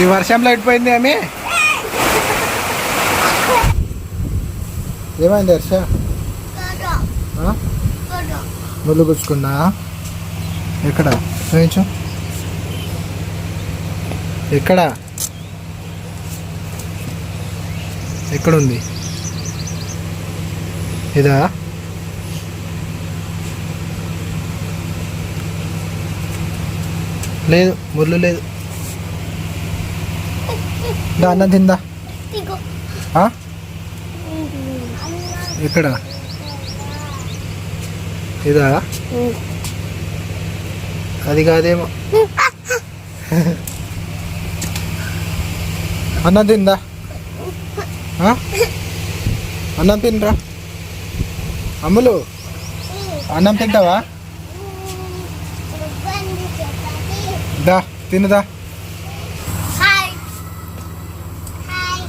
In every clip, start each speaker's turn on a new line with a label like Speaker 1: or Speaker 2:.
Speaker 1: ఈ వర్షంలో ఎట్టిపోయింది ఆమె ఏమైంది హర్ష? ముళ్ళు గుచ్చుకుందా ఎక్కడ? చూపించు. ఎక్కడ? ఎక్కడుంది? ఇదా? లేదు ముళ్ళు లేదు. దా అన్నం తిందా? ఎక్కడ? ఇదా? అది కాదేమో. అన్నం తిందా? అన్నం తినరా? అమ్ములు? అన్నం తింటావా? దా తినదా
Speaker 2: హాయ్ హాయ్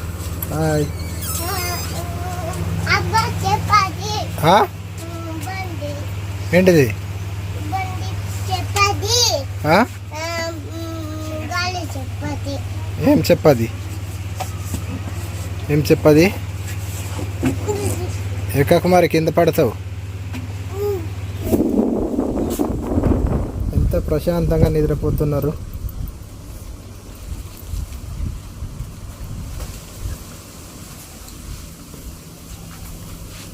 Speaker 1: హాయ్ ఏంటిది? ఏం చెప్పది ఏం చెప్పది ఎక్కకు మరి కింద పడతావు. ఎంత ప్రశాంతంగా నిద్రపోతున్నారు.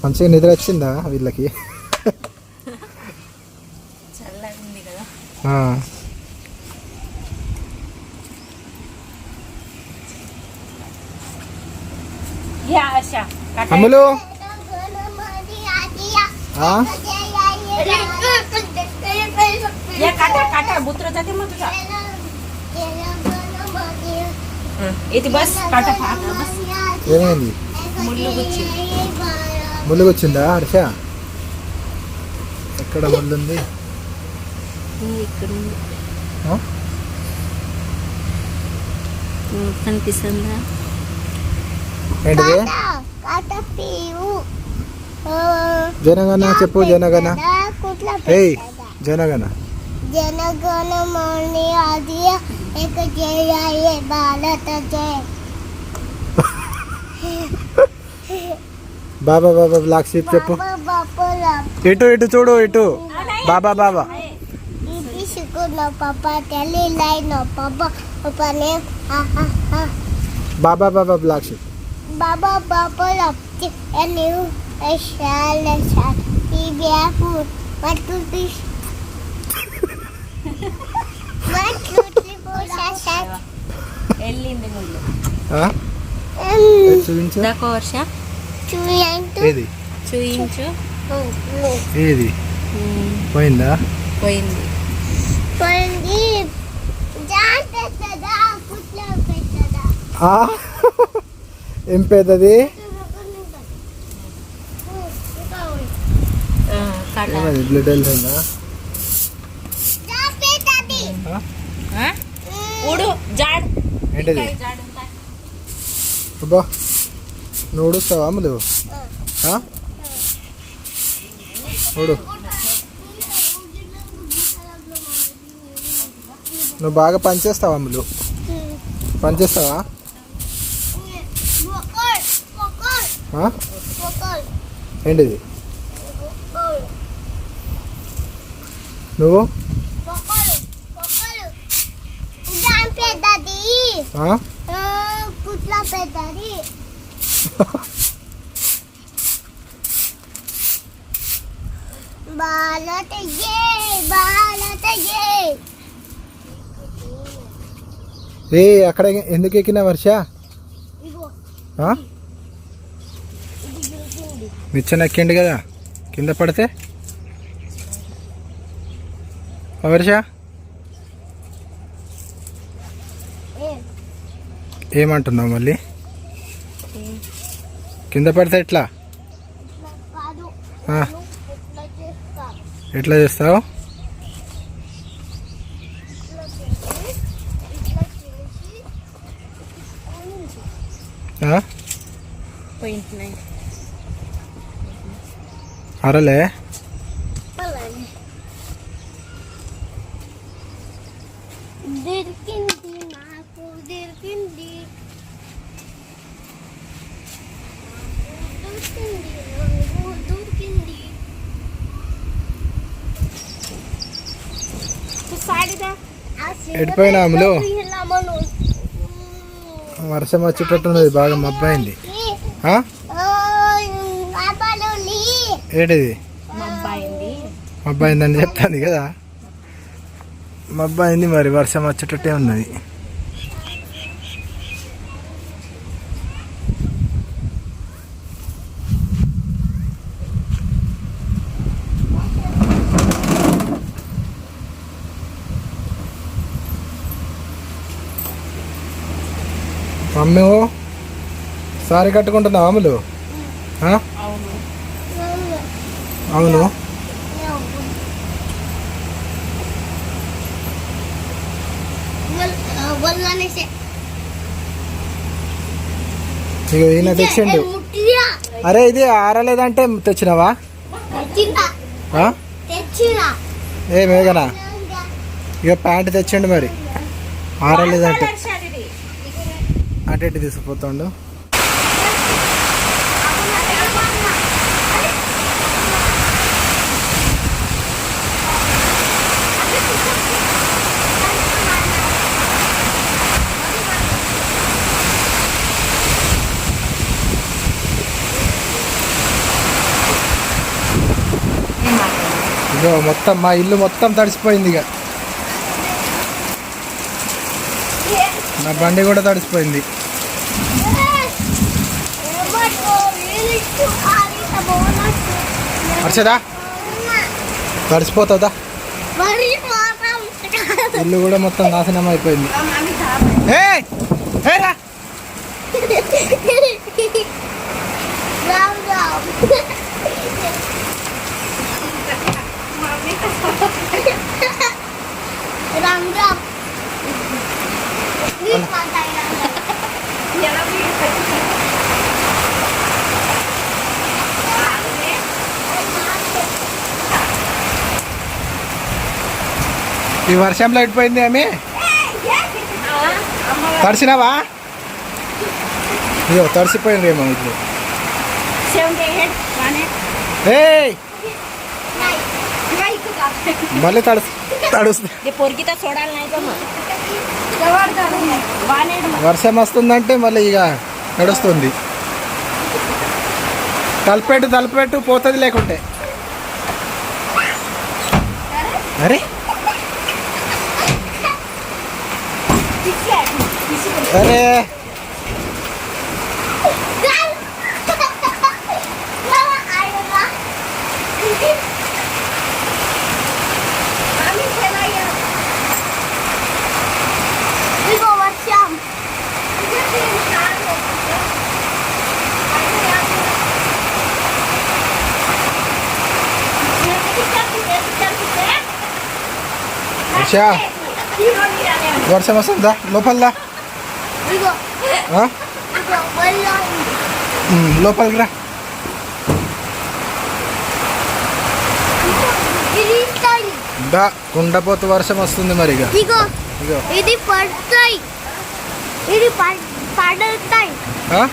Speaker 1: మంచిగా నిద్ర వచ్చిందా వీళ్ళకి?
Speaker 3: చల్లగా ఉంది కదా.
Speaker 1: ఆ.
Speaker 3: యా ఆశ కట్ట
Speaker 1: అమ్ములు
Speaker 3: ఇది బస్ బస్.
Speaker 1: ఏమైంది?
Speaker 3: ముళ్ళు
Speaker 1: ముళ్ళు వచ్చిందా హర్ష ఎక్కడ ముళ్ళు ఉంది?
Speaker 3: కనిపిస్తుందా?
Speaker 1: ఏంటిది? జనగణ చెప్పు జనగణ. ఏయ్ జనగణ.
Speaker 2: జనగణ మణి ఆదియ ఏక జయ భారత జయ.
Speaker 1: బాబా బాబా బ్లాక్ షీప్ చెప్పు
Speaker 2: బాబా బాపుల
Speaker 1: ఇటు ఇటు చూడు ఇటు బాబా బాబా
Speaker 2: తీసుకున్న పాప తల్లి లైన్ పాప పనే
Speaker 1: బాబా బాబా బ్లాక్ షీప్
Speaker 2: బాబా బాపుల ఎన్ని శాల శాల ఈ బ్యాపు మట్టు తీసి మట్టు తీసి
Speaker 3: వెళ్ళింది ముళ్ళు
Speaker 1: ఆ? ఏది చూపించు
Speaker 3: దాకో వర్ష
Speaker 2: చూయంటు
Speaker 1: ఏది?
Speaker 3: చూయించు.
Speaker 1: ఏది? పోయిందా?
Speaker 3: పోయింది.
Speaker 2: పోయింది?
Speaker 1: ఏం పెద్దది? బ్లడ్ ఏంటిది? అబ్బా. నువ్వు ఉడుస్తావా? ఉడు నువ్వు బాగా పనిచేస్తావా అమ్ములు పనిచేస్తావా? ఏంటిది నువ్వు
Speaker 2: పెద్దది ఏ
Speaker 1: అక్కడ ఎందుకు ఎక్కినా వర్ష? నిచ్చెన ఎక్కిండు కదా కింద పడితే? వర్ష? ఏమంటున్నావు మళ్ళీ? కింద పడితే ఎట్లా? ఎట్లా చేస్తావు? అరలే? ఎడిపోయినా అమ్ములు? వర్షం వచ్చేటట్టున్నది బాగా మబ్బైంది. ఏంటిది?
Speaker 3: మబ్బాయింది
Speaker 1: మబ్బైందని చెప్తాను కదా. మబ్బైంది మరి వర్షం వచ్చేటట్టే ఉన్నది. అమ్మేవో సారీ కట్టుకుంటున్నావు అమలు?
Speaker 3: అవును.
Speaker 1: ఇగో ఈయన తెచ్చిండు. అరే ఇది ఆరలేదంటే తెచ్చినావా? ఏ మేఘనా? ఇక ప్యాంట్ తెచ్చిండు మరి. ఆరలేదంటే. అటు ఇటు ఇగో మొత్తం మా ఇల్లు మొత్తం తడిసిపోయింది ఇక. నా బండి కూడా తడిసిపోయింది. హర్షదా తడిసిపోతుందా ఇల్లు కూడా మొత్తం నాశనం అయిపోయింది. ఏయ్! ఈ వర్షంలో ఎట్టిపోయింది ఆమె తడిసినావా? ఇదో తడిసిపోయింది ఏమో ఇల్లు ఏయ్! మళ్ళీ తడుసు తడుస్తుంది వర్షం వస్తుందంటే మళ్ళీ ఇక నడుస్తుంది. తలపెట్టు తలపెట్టు పోతుంది లేకుంటే. అరే!
Speaker 2: 그래.
Speaker 1: 자, వర్షం వస్తుందా లోపల లోపలికి రా. దా కుండపోతు వర్షం వస్తుంది మరి ఇగో
Speaker 2: ఇది పడతాయి. ఇది పడ- పడతాయి.
Speaker 1: ఆ?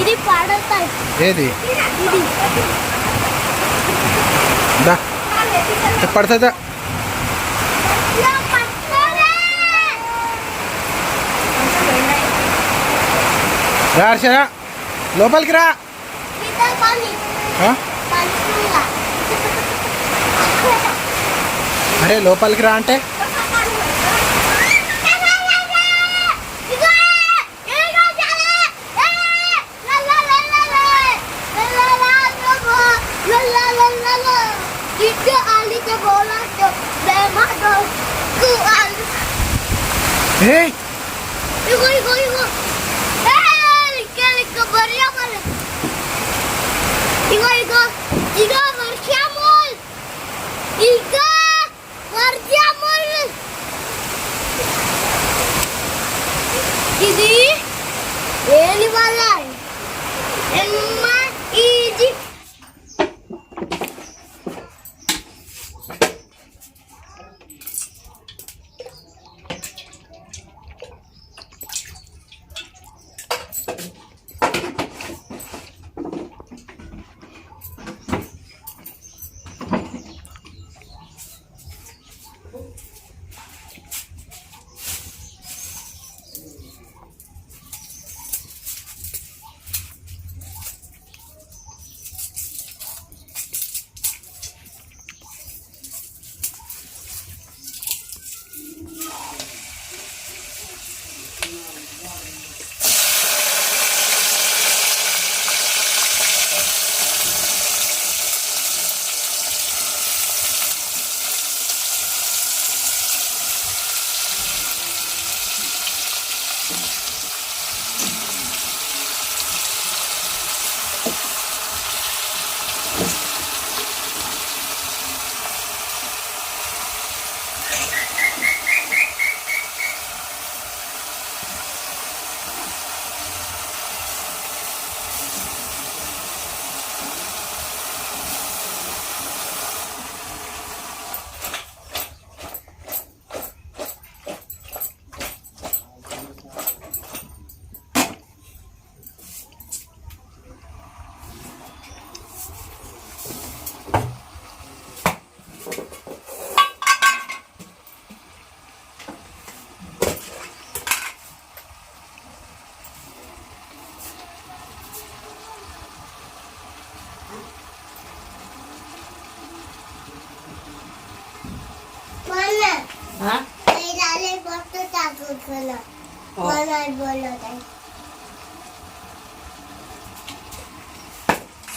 Speaker 2: ఇది పడతాయి.
Speaker 1: ఏది?
Speaker 2: ఇది.
Speaker 1: దా. పడుతుందా
Speaker 2: ఇలా పడతాయి.
Speaker 1: రార్షరా లోపలికి రా అరే లోపలికి రా అంటే Hey!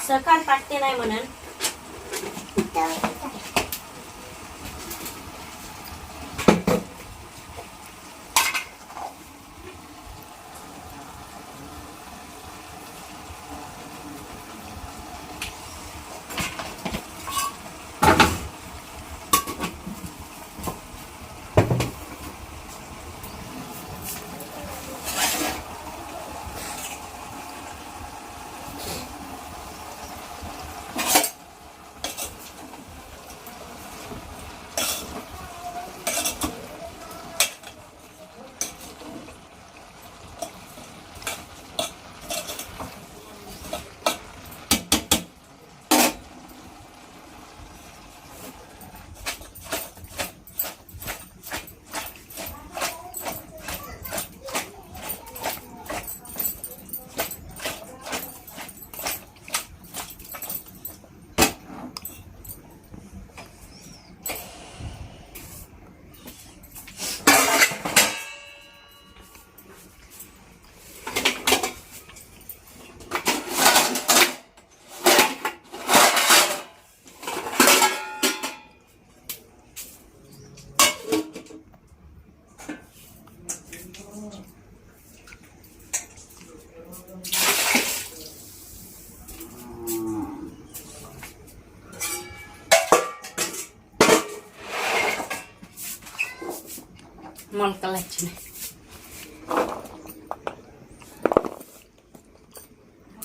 Speaker 3: सकाळ पाटते नाही म्हणून.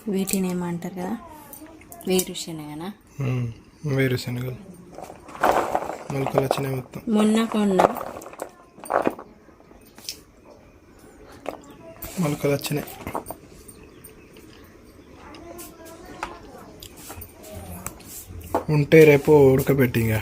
Speaker 3: వీటిని ఏమంటారు కదా వేరుశనగనా
Speaker 2: వేరుశనగలు. మొలకలు వచ్చినాయి మొత్తం.
Speaker 3: మొన్న కొన్న.
Speaker 2: మొలకలు వచ్చినాయి ఉంటే రేపు ఉడకబెట్టి ఇంకా